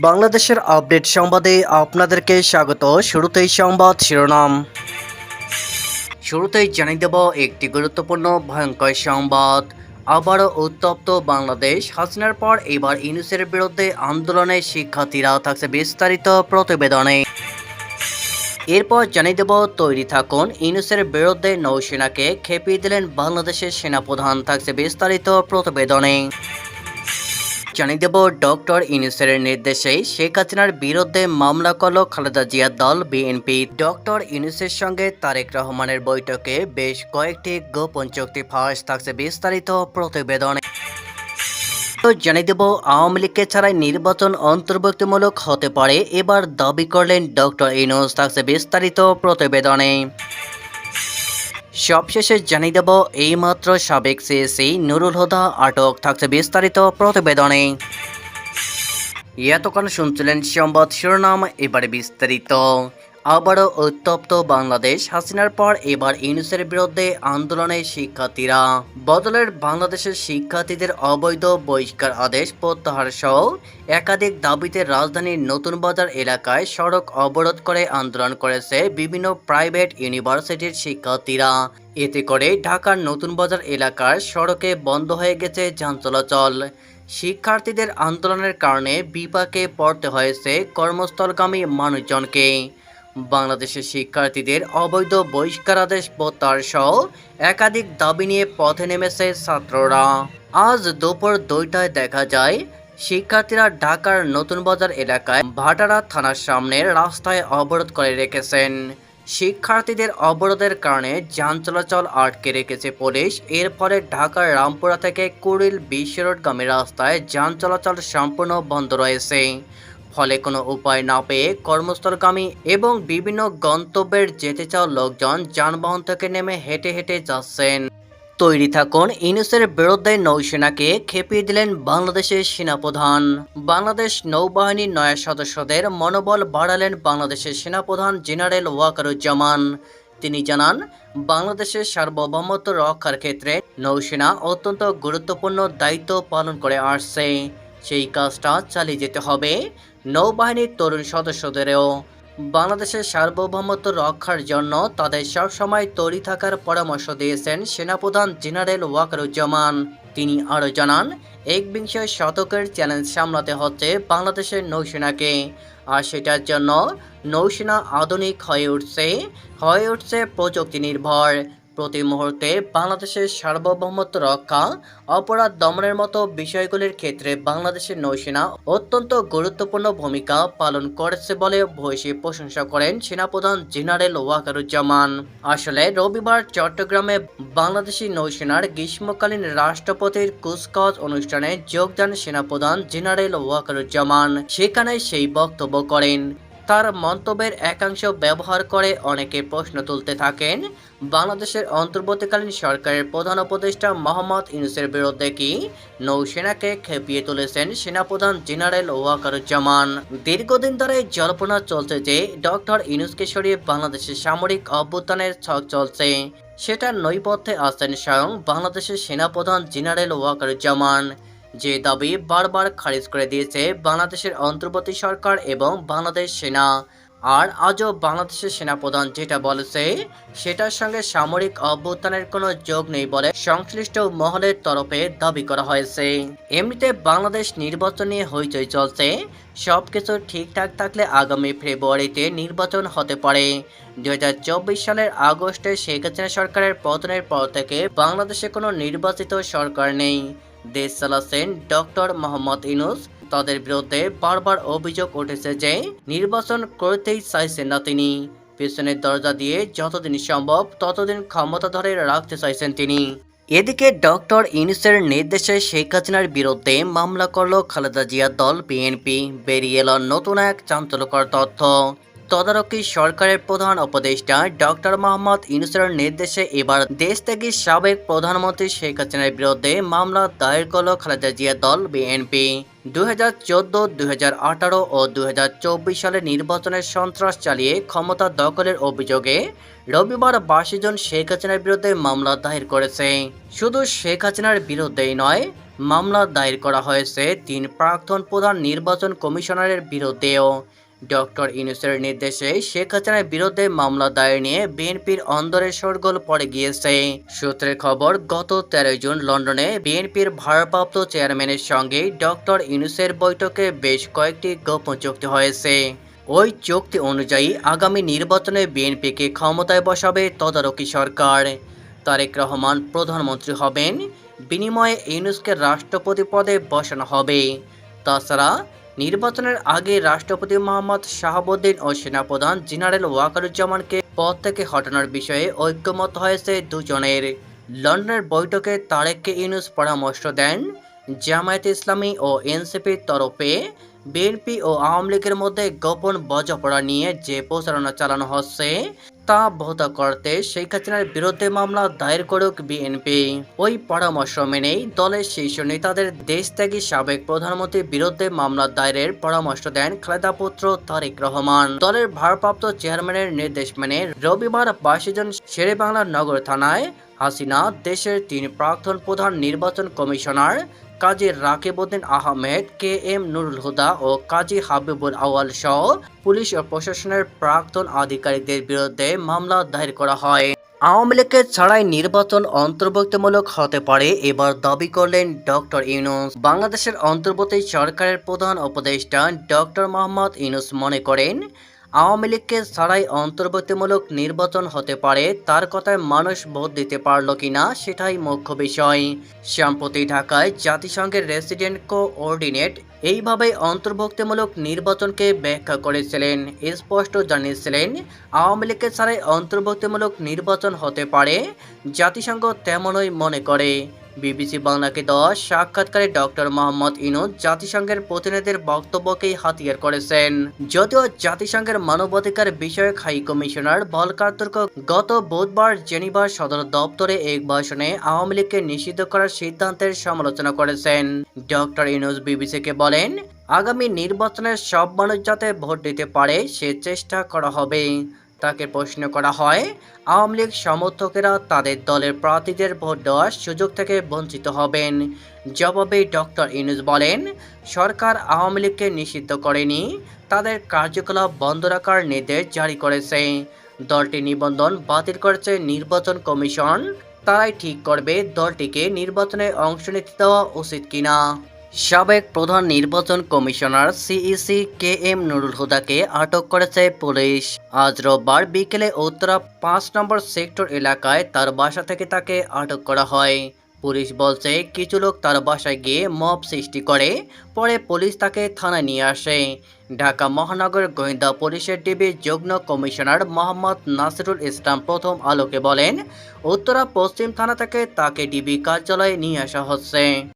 বাংলাদেশের আপডেট সংবাদে আপনাদেরকে স্বাগত। শুরুতেই সংবাদ শিরোনাম। শুরুতেই জানিয়ে দেব একটি গুরুত্বপূর্ণ ভয়ঙ্কর সংবাদ। আবারও উত্তপ্ত বাংলাদেশ। হাসিনার পর এবার ইউনুসের বিরুদ্ধে আন্দোলনে শিক্ষার্থীরা থাকছে বিস্তারিত প্রতিবেদনে। এরপর জানিয়ে দেব, তৈরি থাকুন। ইউনুসের বিরুদ্ধে নৌসেনাকে খেপিয়ে দিলেন বাংলাদেশের সেনাপ্রধান। থাকছে বিস্তারিত প্রতিবেদনে। জানিয়ে দেব, ডক্টর ইউনুসের নির্দেশে শেখ হাসিনার বিরুদ্ধে মামলা করল খালেদা জিয়ার দল, বিএনপি। ডক্টর ইউনুসের সঙ্গে তারেক রহমানের বৈঠকে বেশ কয়েকটি গোপন চুক্তি ফাঁস থাকছে বিস্তারিত প্রতিবেদনে। জানিয়ে দেব, আওয়ামী লীগকে ছাড়াই নির্বাচন অন্তর্ভুক্তিমূলক হতে পারে, এবার দাবি করলেন ডক্টর ইউনুস, থাকছে বিস্তারিত প্রতিবেদনে। সবশেষে জানিয়ে দেব, এইমাত্র সাবেক সিএসি নুরুল হুদা আটক থাকছে বিস্তারিত প্রতিবেদনে। এতক্ষণ শুনছিলেন সংবাদ শিরোনাম, এবারে বিস্তারিত। আবারও উত্তপ্ত বাংলাদেশ। হাসিনার পর এবার ইউনুসের বিরুদ্ধে আন্দোলনে শিক্ষার্থীরা। বদলের বাংলাদেশের শিক্ষার্থীদের অবৈধ বহিষ্কার আদেশ প্রত্যাহার সহ একাধিক দাবিতে রাজধানীর নতুন বাজার এলাকায় সড়ক অবরোধ করে আন্দোলন করেছে বিভিন্ন প্রাইভেট ইউনিভার্সিটির শিক্ষার্থীরা। এতে করে ঢাকার নতুন বাজার এলাকার সড়কে বন্ধ হয়ে গেছে যান চলাচল। শিক্ষার্থীদের আন্দোলনের কারণে বিপাকে পড়তে হয়েছে কর্মস্থলগামী মানুষজনকে। বাংলাদেশের শিক্ষার্থীদের অবৈধ বহিষ্কারাদেশ প্রত্যাহার সহ একাধিক দাবি নিয়ে পথে নেমেছে ছাত্ররা। আজ দুপুর দুইটায় দেখা যায়, শিক্ষার্থীরা ঢাকার নতুন বাজার এলাকায় ভাটারা থানার সামনে রাস্তায় অবরোধ করে রেখেছেন। শিক্ষার্থীদের অবরোধের কারণে যান চলাচল আটকে রেখেছে পুলিশ। এর ফলে ঢাকার রামপুরা থেকে কুড়িল বিশ্ব রোডগামী রাস্তায় যান চলাচল সম্পূর্ণ বন্ধ রয়েছে। ফলে কোনো উপায় না পেয়ে কর্মস্থলগামী এবং বিভিন্ন গন্তব্যের যেতে চাওয়া লোকজন যানবাহন থেকে নেমে হেঁটে হেঁটে যাচ্ছেন। তৈরি থাকুন ইউনুসের বিরুদ্ধে নৌসেনাকে খেপিয়ে দিলেন বাংলাদেশের সেনাপ্রধান। বাংলাদেশ নৌবাহিনীর নয়া সদস্যদের মনোবল বাড়ালেন বাংলাদেশের সেনাপ্রধান জেনারেল ওয়াকারুজ্জামান। তিনি জানান, বাংলাদেশের সার্বভৌমত্ব রক্ষার ক্ষেত্রে নৌসেনা অত্যন্ত গুরুত্বপূর্ণ দায়িত্ব পালন করে আসছে। সেই কাজটা চালিয়ে যেতে হবে। নৌবাহিনীর তরুণ সদস্যদেরও। বাংলাদেশের সার্বভৌমত্ব রক্ষার জন্য তাদের সবসময় তৈরি থাকার পরামর্শ দিয়েছেন সেনাপ্রধান জেনারেল ওয়াকারুজ্জামান। তিনি আরও জানান একবিংশ শতকের চ্যালেঞ্জ সামলাতে হচ্ছে বাংলাদেশের নৌসেনাকে, আর সেটার জন্য নৌসেনা আধুনিক হয়ে উঠছে হয়ে উঠছে প্রযুক্তি নির্ভর প্রতি মুহূর্তে বাংলাদেশের সার্বভৌমত্ব রক্ষা, অপরাধ দমনের মতো বিষয়গুলির ক্ষেত্রে বাংলাদেশের নৌসেনা অত্যন্ত গুরুত্বপূর্ণ ভূমিকা পালন করেছে বলে ভূয়সী প্রশংসা করেন সেনাপ্রধান জেনারেল ওয়াকারুজ্জামান। আসলে রবিবার চট্টগ্রামে বাংলাদেশি নৌসেনার গ্রীষ্মকালীন রাষ্ট্রপতির কুচকাওয়াজ অনুষ্ঠানে যোগ দেন সেনাপ্রধান জেনারেল ওয়াকারুজ্জামান। সেখানে সেই বক্তব্য করেন তার মন্তব্যের একাংশ ব্যবহার করে অনেকে প্রশ্ন তুলতে থাকেন। বাংলাদেশের অন্তর্বর্তীকালীন সরকারের প্রধান উপদেষ্টা মোহাম্মদ ইউনুসের বিরুদ্ধে কি নৌসেনাকে খেপিয়ে তুলেছেন সেনাপ্রধান জেনারেল ওয়াকারুজ্জামান? দীর্ঘদিন ধরে জল্পনা চলছে যে ডক্টর ইউনুসকে সরিয়ে বাংলাদেশের সামরিক অভ্যুত্থানের ছক চলছে। সেটা নৈপথ্যে আসছেন স্বয়ং বাংলাদেশের সেনাপ্রধান জেনারেল ওয়াকারুজ্জামান। যে দাবি বারবার খারিজ করে দিয়েছে বাংলাদেশের অন্তর্বর্তী সরকার এবং বাংলাদেশ সেনা। আর আজও বাংলাদেশের সেনাপ্রধান যেটা বলেছে, সেটার সঙ্গে সামরিক অভ্যুত্থানের কোনো যোগ নেই বলে সংশ্লিষ্ট মহলের তরফে দাবি করা হয়েছে। এমনিতে বাংলাদেশ নির্বাচন নিয়ে হইচই চলছে। সব কিছু ঠিকঠাক থাকলে আগামী ফেব্রুয়ারিতে নির্বাচন হতে পারে। দুই হাজার চব্বিশ সালের আগস্টে শেখ হাসিনা সরকারের পতনের পর থেকে বাংলাদেশে কোনো নির্বাচিত সরকার নেই। দেশ চালাচ্ছেন ডক্টর মোহাম্মদ ইনুস তাদের বিরুদ্ধে বারবার অভিযোগ উঠেছে যে নির্বাচন করতেই চাইছেন না তিনি। পেছনের দরজা দিয়ে যতদিন সম্ভব ততদিন ক্ষমতা ধরে রাখতে চাইছেন তিনি। এদিকে ডক্টর ইউনুসের নির্দেশে শেখ হাসিনার বিরুদ্ধে মামলা করল খালেদা জিয়ার দল বিএনপি। বেরিয়ে এলো নতুন এক চাঞ্চল্যকর তথ্য। তদারকি সরকারের প্রধান উপদেষ্টা ডক্টর মোহাম্মদ ইউনুসের নির্দেশে এবার দেশ থেকে সাবেক প্রধানমন্ত্রী শেখ হাসিনার বিরুদ্ধে মামলা দায়ের করল খালেদা জিয়া দল বিএনপি। দুই হাজার চোদ্দ, দুই হাজার আঠারো ও দুই হাজার চব্বিশ সালে নির্বাচনের সন্ত্রাস চালিয়ে ক্ষমতা দখলের অভিযোগে রবিবার বাষি জন শেখ হাসিনার বিরুদ্ধে মামলা দায়ের করেছে। শুধু শেখ হাসিনার বিরুদ্ধেই নয়, মামলা দায়ের করা হয়েছে তিন প্রাক্তন প্রধান নির্বাচন কমিশনারের বিরুদ্ধেও। ডক্টর ইউনুসের নির্দেশে শেখ হাসিনার বিরুদ্ধে মামলা দায়ের নিয়ে বিএনপির অন্দরে শোরগোল পড়ে গিয়েছে। সূত্রের খবর, গত তেরোই জুন লন্ডনে বিএনপির ভারপ্রাপ্ত চেয়ারম্যানের সঙ্গে ডক্টর ইউনুসের বৈঠকে বেশ কয়েকটি গোপন চুক্তি হয়েছে। ওই চুক্তি অনুযায়ী আগামী নির্বাচনে বিএনপিকে ক্ষমতায় বসাবে তদারকি সরকার। তারেক রহমান প্রধানমন্ত্রী হবেন, বিনিময়ে ইউনুসকে রাষ্ট্রপতি পদে বসানো হবে। তাছাড়া নির্বাচনের আগে রাষ্ট্রপতি মোহাম্মদ শাহাবুদ্দিন ও সেনাপ্রধান জেনারেল ওয়াকারুজ্জামানকে পদ থেকে হটানোর বিষয়ে ঐক্যমত হয়েছে দুজনের। লন্ডনের বৈঠকে তারেককে ইউনুস পরামর্শ দেন জামায়াত ইসলামী ও এনসিপির তরফে। বিএনপি ও আওয়ামী লীগের মধ্যে গোপন বোঝাপড়া নিয়ে যে প্রচারণা চালানো হচ্ছে তা ব্যাহত করতে শেখ হাসিনার বিরুদ্ধে মামলা দায়ের করুক বিএনপি। ওই পরামর্শ মেনেই দলের শীর্ষ নেতাদের দেশত্যাগী সাবেক প্রধানমন্ত্রীর বিরুদ্ধে মামলা দায়েরের পরামর্শ দেন খালেদা পুত্র তারেক রহমান। দলের ভারপ্রাপ্ত চেয়ারম্যানের নির্দেশ মেনে রবিবার বাইশে জন শেরেবাংলা নগর থানায় হাসিনা দেশের তিন প্রাক্তন প্রধান নির্বাচন commissioner Kazi Rakibuddin Ahmed, K M Nurul Huda ও কাজী হাবিবুল আওয়াল সহ পুলিশ ও প্রশাসনের প্রাক্তন আধিকারিকদের বিরুদ্ধে মামলা দায়ের করা হয়। আওয়ামী লীগের ছাড়াই নির্বাচন অন্তর্ভুক্তিমূলক হতে পারে এবার দাবি করলেন ডক্টর ইউনুস। বাংলাদেশের অন্তর্বর্তী সরকারের প্রধান উপদেষ্টা ডক্টর মোহাম্মদ ইউনুস মনে করেন আওয়ামী লীগকে ছাড়াই অন্তর্বর্তীমূলক নির্বাচন হতে পারে, তার কথায় মানুষ ভোট দিতে পারল কিনা সেটাই মুখ্য বিষয়। সম্প্রতি ঢাকায় জাতিসংঘের রেসিডেন্ট কোঅর্ডিনেট এইভাবে অন্তর্ভুক্তিমূলক নির্বাচনকে ব্যাখ্যা করেছিলেন। স্পষ্ট জানিয়েছিলেন, আওয়ামী লীগকে ছাড়াই অন্তর্ভুক্তিমূলক নির্বাচন হতে পারে, জাতিসংঘ তেমনই মনে করে। বিবিসি বাংলাকে দেওয়া সাক্ষাৎকারে ডক্টর মোহাম্মদ ইনুদ জাতিসংঘের প্রতিনিধির বক্তব্যকেই হাতিয়ার করেছেন। যদিও জাতিসংঘের মানবাধিকার বিষয়ক হাই কমিশনার ভলকার গত বুধবার জেনিভার সদর দপ্তরে এক ভাষণে আওয়ামী লীগকে নিষিদ্ধ করার সিদ্ধান্তের সমালোচনা করেছেন। ডক্টর ইনুস বিবিসিকে বলেন, আগামী নির্বাচনের সব মানুষ যাতে ভোট দিতে পারে, সে চেষ্টা করা হবে। তাকে প্রশ্ন করা হয়, আওয়ামী লীগ সমর্থকেরা তাদের দলের প্রার্থীদের ভোট দেওয়ার সুযোগ থেকে বঞ্চিত হবেন। জবাবে ডক্টর ইনুস বলেন, সরকার আওয়ামী লীগকে নিষিদ্ধ করেনি, তাদের কার্যকলাপ বন্ধ রাখার নির্দেশ জারি করেছে। দলটি নিবন্ধন বাতিল করেছে নির্বাচন কমিশন, তারাই ঠিক করবে দলটিকে নির্বাচনে অংশ নিতে দেওয়া উচিত কিনা। সাবেক প্রধান নির্বাচন commissioner CEC K M Nurul হুদাকে আটক করেছে পুলিশ। আজ রোববার বিকেলে উত্তরা পাঁচ নম্বর সেক্টর এলাকায় তার বাসা থেকে তাকে আটক করা হয়। পুলিশ বলছে, কিছু লোক তার বাসায় গিয়ে মব সৃষ্টি করে, পরে পুলিশ তাকে থানায় নিয়ে আসে। ঢাকা মহানগর গোয়েন্দা পুলিশের ডিবির যুগ্ম কমিশনার মোহাম্মদ নাসিরুল ইসলাম প্রথম আলোকে বলেন, উত্তরা পশ্চিম থানা থেকে তাকে ডিবি কার্যালয়ে নিয়ে আসা হচ্ছে।